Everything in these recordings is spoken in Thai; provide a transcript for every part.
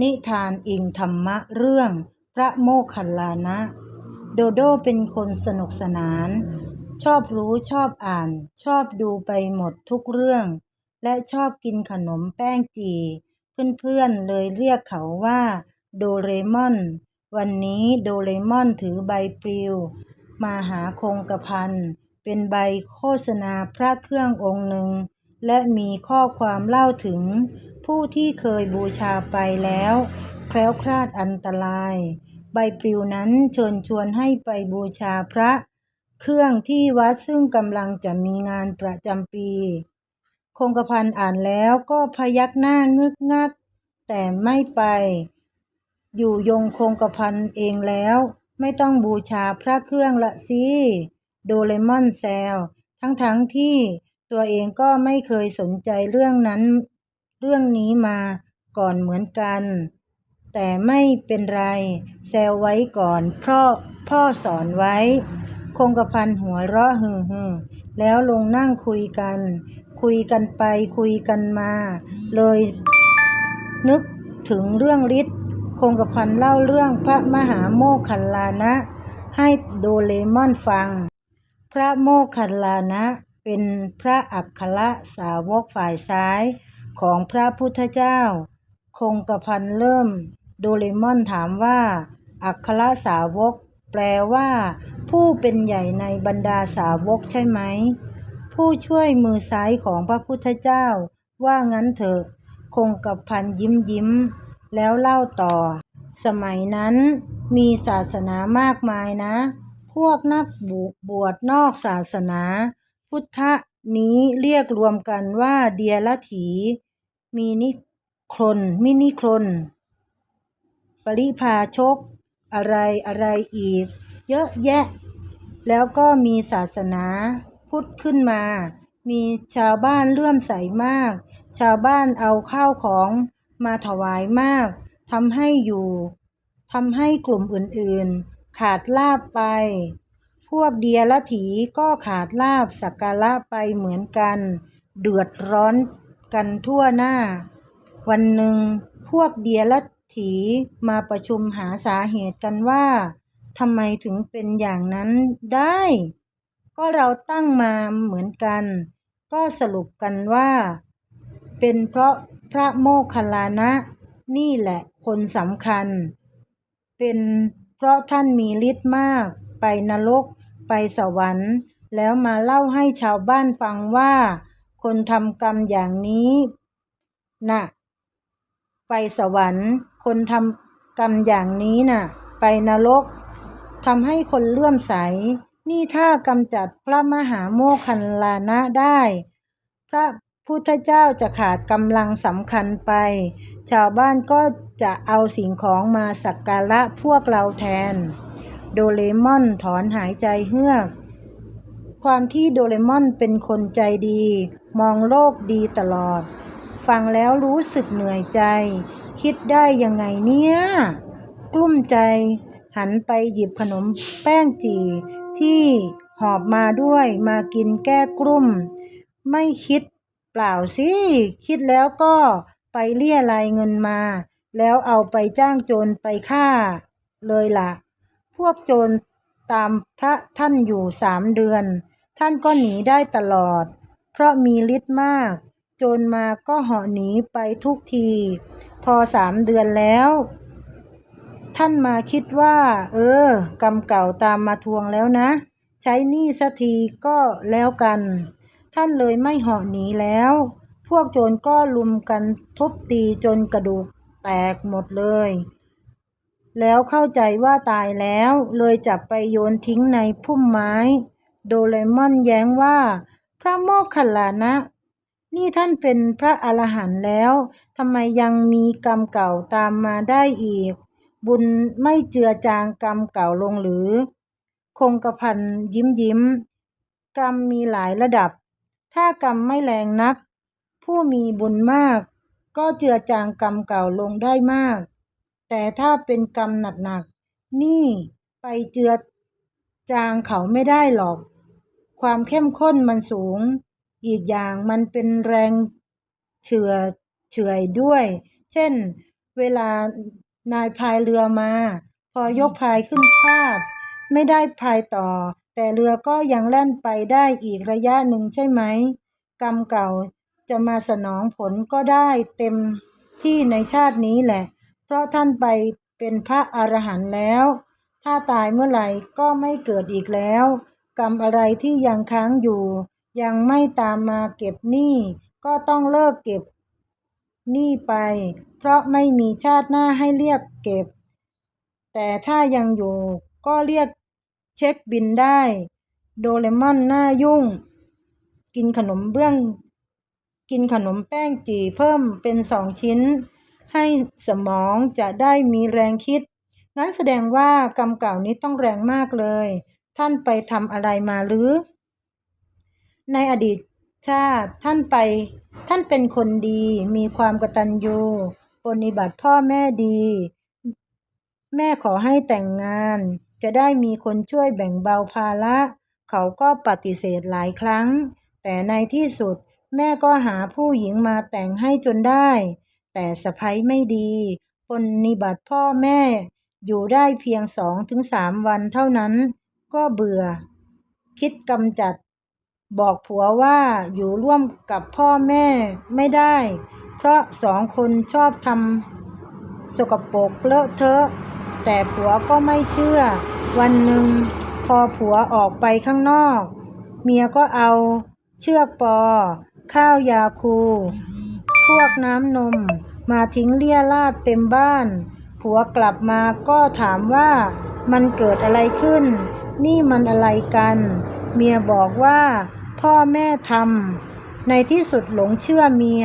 นิทานอิงธรรมะเรื่องพระโมคคัลลานะ โดโดเป็นคนสนุกสนาน ชอบรู้ชอบอ่าน ชอบดูไปหมดทุกเรื่อง และชอบกินขนมแป้งจี่เพื่อนๆเลยเรียกเขาว่า โดเรมอน วันนี้โดเรมอนถือใบปลิว มาหาคงกระพัน เป็นใบโฆษณาพระเครื่ององค์หนึ่ง และมีข้อความเล่าถึง ผู้ที่เคยบูชาไปแล้ว แคล้วคลาดอันตราย ใบปลิวนั้นเชิญชวนให้ไปบูชาพระ เครื่องที่วัดซึ่งกำลังจะมีงานประจำปี คงกระพันอ่านแล้วก็พยักหน้างึกงัก แต่ไม่ไป อยู่ยงคงกระพันเองแล้ว ไม่ต้องบูชาพระเครื่องละสิโดเรมอนแซวทั้งๆทที่ตัวเองก็ไม่เคยสนใจเรื่องนั้น เรื่องนี้มาก่อนเหมือนกัน แต่ไม่เป็นไร แซวไว้ก่อนเพราะพ่อสอนไว้ คงกระพันหัวเราะฮึ่มๆแล้วลงนั่งคุยกัน คุยกันไปคุยกันมา เลยนึกถึงเรื่องฤทธิ์คงกระพันเล่าเรื่องพระมหาโมคคัลลานะ ให้โดเรมอนฟัง พระโมคคัลลานะเป็นพระอัครสาวกฝ่ายซ้าย ของพระพุทธเจ้า คงกระพันเริ่ม โดเรมอนถามว่า อัครสาวก แปลว่า ผู้เป็นใหญ่ในบรรดาสาวกใช่ไหม ผู้ช่วยมือซ้ายของพระพุทธเจ้า ว่างั้นเถอะ คงกระพันยิ้มยิ้ม แล้วเล่าต่อ สมัยนั้นมีศาสนามากมายนะ พวกนักบวชนอกศาสนา พุทธ นี้เรียกรวมกันว่าเดียรถี มีนิครนมินิครนปริพาชก อะไรอะไรอีก เยอะแยะ แล้วก็มีศาสนาพุทธขึ้นมา มีชาวบ้านเลื่อมใสมาก ชาวบ้านเอาข้าวของมาถวายมากทำให้อยู่ทำให้กลุ่มอื่นๆ ขาดลาบไป วกเดียรถีก็ขาดลาบสักการะไปเหมือนกัน เดือดร้อนกันทั่วหน้า วันหนึ่งพวกเดียรถีมาประชุมหาสาเหตุกันว่าทำไมถึงเป็นอย่างนั้นได้ ก็เราตั้งมาเหมือนกัน ก็สรุปกันว่า เป็นเพราะพระโมคคัลลานะ นี่แหละคนสำคัญ เป็นเพราะท่านมีฤทธิ์มากไปนรก ไปสวรรค์ แล้วมาเล่าให้ชาวบ้านฟังว่า คนทำกรรมอย่างนี้น่ะไปสวรรค์ คนทำกรรมอย่างนี้น่ะ ไปนรกทำให้คนเลื่อมใส นี่ถ้ากำจัดพระมหาโมคคัลลานะได้ พระพุทธเจ้าจะขาดกำลังสำคัญไป ชาวบ้านก็จะเอาสิ่งของมาสักการะพวกเราแทน โดเรมอนถอนหายใจเฮือก ความที่โดเรมอนเป็นคนใจดี มองโลกดีตลอด ฟังแล้วรู้สึกเหนื่อยใจ คิดได้ยังไงเนี่ย กลุ้มใจ หันไปหยิบขนมแป้งจีที่หอบมาด้วยมากินแก้กลุ้มไม่คิดเปล่าสิ คิดแล้วก็ไปเลี่ยรายเงินมา แล้วเอาไปจ้างโจรไปฆ่าเลยละ่ะ พวกโจรตามพระท่านอยู่สามเดือน ท่านก็หนีได้ตลอด เพราะมีฤทธิ์มาก โจรมาก็เหาะหนีไปทุกที พอสามเดือนแล้ว ท่านมาคิดว่า เออกรรมเก่าตามมาทวงแล้วนะ ใช้หนี้สักทีก็แล้วกัน ท่านเลยไม่เหาะหนีแล้ว พวกโจรก็ลุมกันทุบตีจนกระดูกแตกหมดเลย แล้วเข้าใจว่าตายแล้วเลยจับไปโยนทิ้งในพุ่มไม้ โดเรมอนแย้งว่า พระโมคคัลลานะ นี่ท่านเป็นพระอรหันต์แล้วทำไมยังมีกรรมเก่าตามมาได้อีก บุญไม่เจือจางกรรมเก่าลงหรือ คงกระพันยิ้มยิ้ม กรรมมีหลายระดับ ถ้ากรรมไม่แรงนัก ผู้มีบุญมาก ก็เจือจางกรรมเก่าลงได้มาก แต่ถ้าเป็นกรรมหนักๆนี่ไปเจือจางเขาไม่ได้หรอก ความเข้มข้นมันสูง อีกอย่างมันเป็นแรงเฉื่อเฉื่อยด้วย เช่น เวลานายพายเรือมา พอยกพายขึ้นพาด ไม่ได้พายต่อ แต่เรือก็ยังแล่นไปได้อีกระยะหนึ่งใช่ไหม กรรมเก่าจะมาสนองผลก็ได้เต็มที่ในชาตินี้แหละ เพราะท่านไปเป็นพระอรหันต์แล้ว ถ้าตายเมื่อไหร่ก็ไม่เกิดอีกแล้ว กรรมอะไรที่ยังค้างอยู่ ยังไม่ตามมาเก็บหนี้ก็ต้องเลิกเก็บหนี้ไป เพราะไม่มีชาติหน้าให้เรียกเก็บ แต่ถ้ายังอยู่ก็เรียกเช็คบินได้ โดเรมอนหน้ายุ่ง กินขนมเบื้อง กินขนมแป้งจีเพิ่มเป็นสองชิ้น ให้สมองจะได้มีแรงคิด งั้นแสดงว่ากรรมเก่านี้ต้องแรงมากเลย ท่านไปทำอะไรมาหรือ ในอดีตชาติท่านไป ท่านเป็นคนดี มีความกตัญญูปฏิบัติพ่อแม่ดี แม่ขอให้แต่งงาน จะได้มีคนช่วยแบ่งเบาภาระ เขาก็ปฏิเสธหลายครั้ง แต่ในที่สุดแม่ก็หาผู้หญิงมาแต่งให้จนได้ แต่สะพ้ยไม่ดีปฏิบัติพ่อแม่ อยู่ได้เพียงสองถึงสามวันเท่านั้น ก็เบื่อ คิดกำจัด บอกผัวว่าอยู่ร่วมกับพ่อแม่ไม่ได้ เพราะสองคนชอบทำสกปรกเลอะเทอะ แต่ผัวก็ไม่เชื่อ วันหนึ่งพอผัวออกไปข้างนอก เมียก็เอา เชือกปอ ข้าวยาคู พวกน้ำนม มาทิ้งเลี่ยราดเต็มบ้าน ผัวกลับมาก็ถามว่ามันเกิดอะไรขึ้น นี่มันอะไรกัน เมียบอกว่า พ่อแม่ทำในที่สุดหลงเชื่อเมีย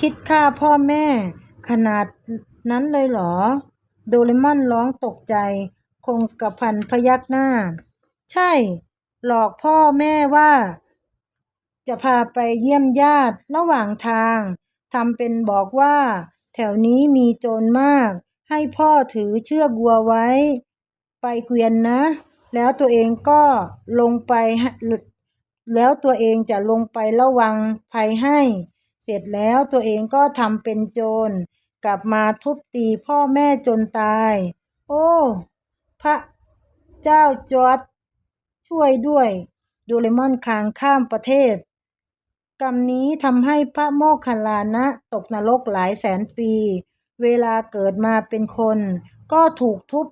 คิดฆ่าพ่อแม่ ขนาดนั้นเลยเหรอ โดเรมอนร้องตกใจ คงกระพันพยักหน้า ใช่ หลอกพ่อแม่ว่า จะพาไปเยี่ยมญาติระหว่างทาง ทำเป็นบอกว่า แถวนี้มีโจรมาก ให้พ่อถือเชือกวัวไว้ ไปเกวียนนะ แล้วตัวเองก็ลงไป แล้วตัวเองจะลงไประวังภัยให้ เสร็จแล้วตัวเองก็ทำเป็นโจร กลับมาทุบตีพ่อแม่จนตาย โอ้ พระเจ้าจอร์ดช่วยด้วย โดเรมอนคางข้ามประเทศ กรรมนี้ทำให้พระโมคคัลลานะตกนรกหลายแสนปี เวลาเกิดมาเป็นคน ก็ถูกทุบ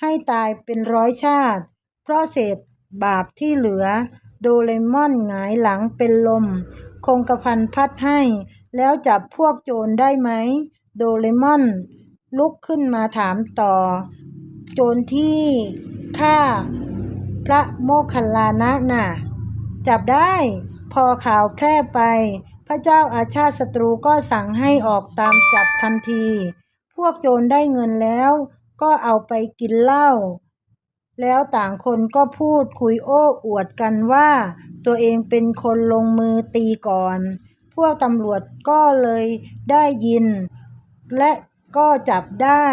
ให้ตายเป็นร้อยชาติ เพราะเศษบาปที่เหลือ โดเรมอนหงายหลังเป็นลม คงกระพันพัดให้ แล้วจับพวกโจรได้ไหม โดเรมอน ลุกขึ้นมาถามต่อ โจรที่ฆ่าพระโมคคัลลานะน่ะ จับได้ พอข่าวแพร่ไป พระเจ้าอาชาติศัตรูก็สั่งให้ออกตามจับทันที พวกโจรได้เงินแล้ว ก็เอาไปกินเหล้าแล้วต่างคนก็พูดคุยโอ้อวดกันว่า ตัวเองเป็นคนลงมือตีก่อน พวกตำรวจก็เลยได้ยิน และก็จับได้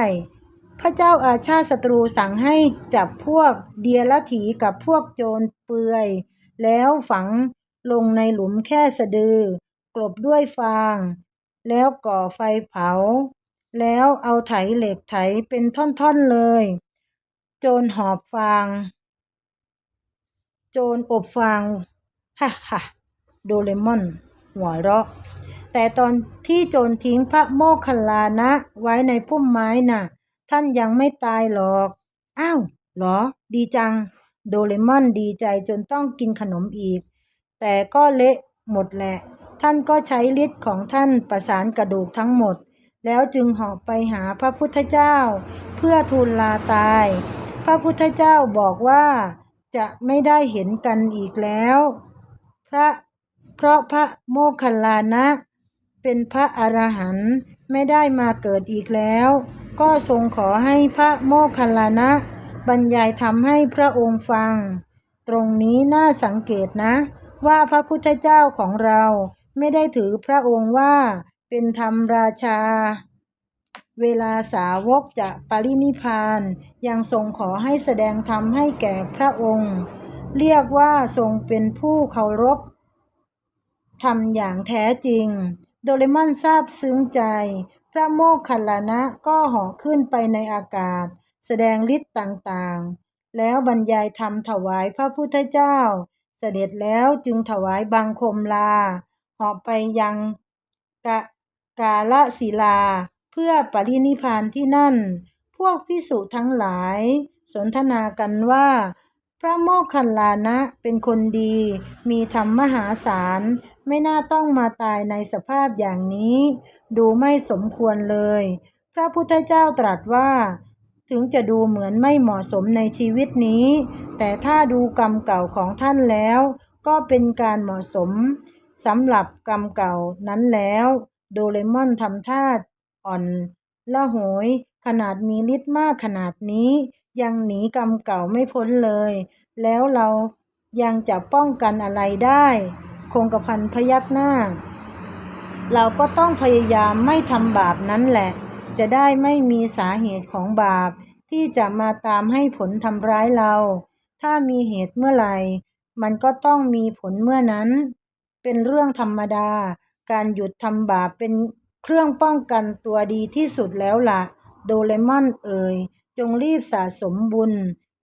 พระเจ้าอาชาติศัตรูสั่งให้จับพวกเดียรถีกับพวกโจรเปือย แล้วฝังลงในหลุมแค่สะดือ กลบด้วยฟาง แล้วก่อไฟเผา แล้วเอาไถเหล็กไถเป็นท่อนๆเลย โจรหอบฟาง โจรอบฟางฮ่าฮ่าโดเรมอน หัวเราะ แต่ตอนที่โจรทิ้งพระโมคคัลลานะไว้ในพุ่มไม้น่ะ ท่านยังไม่ตายหรอก อ้าว เหรอ ดีจัง โดเรมอนดีใจจนต้องกินขนมอีก แต่ก็เละหมดแหละ ท่านก็ใช้ฤทธิ์ของท่านประสานกระดูกทั้งหมด แล้วจึงหาะไปหาพระพุทธเจ้า เพื่อทูลลาตาย พระพุทธเจ้าบอกว่าจะไม่ได้เห็นกันอีกแล้ว พระเพราะพระโมคคัลลานะ เป็นพระอรหันต์ไม่ได้มาเกิดอีกแล้ว ก็ทรงขอให้พระโมคคัลลานะ บรรยายธรรมให้พระองค์ฟัง ตรงนี้น่าสังเกตนะ ว่าพระพุทธเจ้าของเราไม่ได้ถือพระองค์ว่าเป็นธรรมราชา เวลาสาวกจะปรินิพาน ยังทรงขอให้แสดงธรรมให้แก่พระองค์ เรียกว่าทรงเป็นผู้เคารพทำอย่างแท้จริง โดเรมอนซาบซึ้งใจ พระโมคคัลลานะก็หาะขึ้นไปในอากาศ แสดงฤทธิ์ต่างๆ แล้วบรรยายธรรมถวายพระพุทธเจ้า เสด็จแล้วจึงถวายบังคมลาเหาะไปยังกะกาละศิลา เพื่อปรินิพานที่นั่น พวกพิสุทั้งหลาย สนทนากันว่า พระโมคคัลลานะเป็นคนดี มีธรรมมหาศาล ไม่น่าต้องมาตายในสภาพอย่างนี้ ดูไม่สมควรเลย พระพุทธเจ้าตรัสว่า ถึงจะดูเหมือนไม่เหมาะสมในชีวิตนี้ แต่ถ้าดูกรรมเก่าของท่านแล้ว ก็เป็นการเหมาะสมสำหรับกรรมเก่านั้นแล้ว โดเรมอนทำท่าอ่อนละโหย ขนาดมีฤทธิ์มากขนาดนี้ ยังหนีกรรมเก่าไม่พ้นเลย แล้วเรายังจะป้องกันอะไรได้ คงกระพันพยักหน้า เราก็ต้องพยายามไม่ทำบาปนั้นแหละ จะได้ไม่มีสาเหตุของบาป ที่จะมาตามให้ผลทำร้ายเรา ถ้ามีเหตุเมื่อไหร่ มันก็ต้องมีผลเมื่อนั้น เป็นเรื่องธรรมดา การหยุดทำบาปเป็นเครื่องป้องกันตัวดีที่สุดแล้วล่ะ โดเรมอนเอ่ย จงรีบสะสมบุญ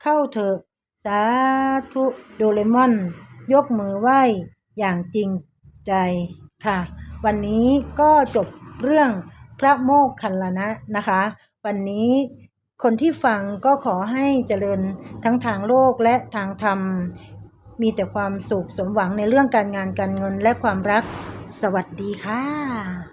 เข้าเถอะ สาธุโดเรมอน ยกมือไหว้อย่างจริงใจค่ะ วันนี้ก็จบเรื่อง พระโมกขันลานะนะคะ วันนี้คนที่ฟังก็ขอให้เจริญทั้งทางโลกและทางธรรม มีแต่ความสุขสมหวังในเรื่องการงานการเงินและความรัก สวัสดีค่ะ